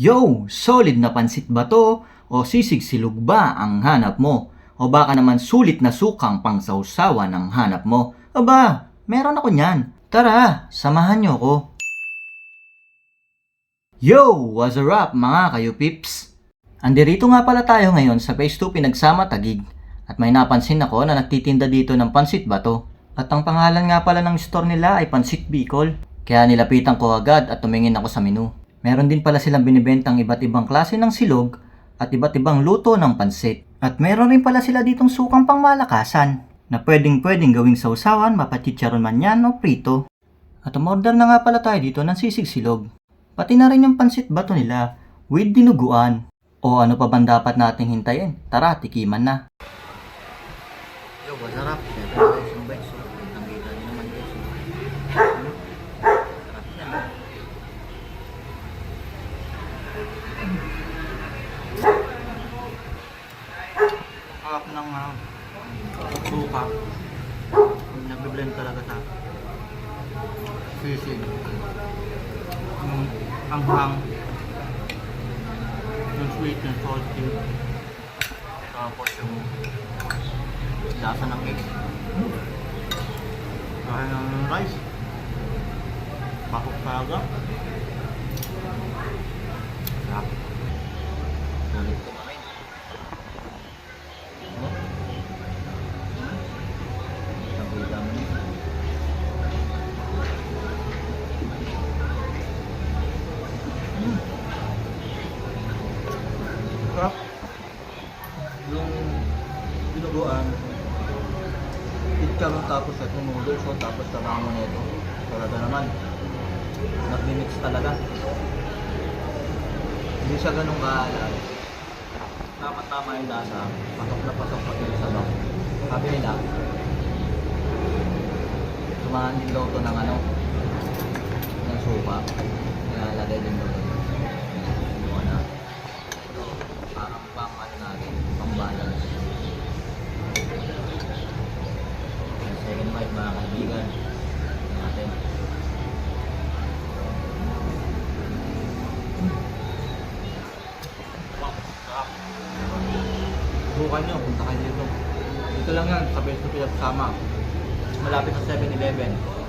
Yo, solid na pansit ba to? O sisig silog ba ang hanap mo? O baka naman sulit na sukang pangsawsawan ang hanap mo? Aba, meron ako niyan. Tara, samahan niyo ako. Yo, what's up mga kayo pips? Andirito nga pala tayo ngayon sa Phase 2 Pinagsama Tagig at may napansin ako na nagtitinda dito ng pansit bato. At ang pangalan nga pala ng store nila ay Pansit Bicol. Kaya nilapitan ko agad at tumingin ako sa menu. Meron din pala silang binibentang iba't ibang klase ng silog at iba't ibang luto ng pansit. At meron rin pala sila ditong sukang pangmalakasan na pwedeng pwedeng gawing sausawan, mapachicharon man yan o prito. At umorder na nga pala tayo dito ng sisig silog. Pati na rin yung pansit bato nila with dinuguan. O ano pa bang dapat nating hintayin? Tara, tikiman na. Yo, masarap. Siyempre guys, yung guys. Ang kita nyo naman guys. Sarap yan. Sarap ng uh, suka. Nagbe-blend talaga sa sisig. Yung anghang. Yung sweet and salty. Tapos yung lasa ng egg. Kaya ng rice. Bakok talaga. Sarap. Sulit ko na rin. Oh. Sabi dami. Mm. Sarap. Yung binuguan, itchang tapos at noodles so tapos tamang mo nito. Talaga naman. Nag-mix talaga. Hindi siya ganun kaalala. Tama-tama yung lasa. Pasok na pasok pati sa loob. Sabi nila, sumahan din daw to ng ano, ng supa. Kaya lagay din daw to. Yung ano, parang pang ano natin, pang balance. Yung Second bite mga kaibigan natin. Wow, sarap. Subukan nyo, punta kayo dito. Dito lang yan, sa Best Sama. Malapit sa 7-Eleven.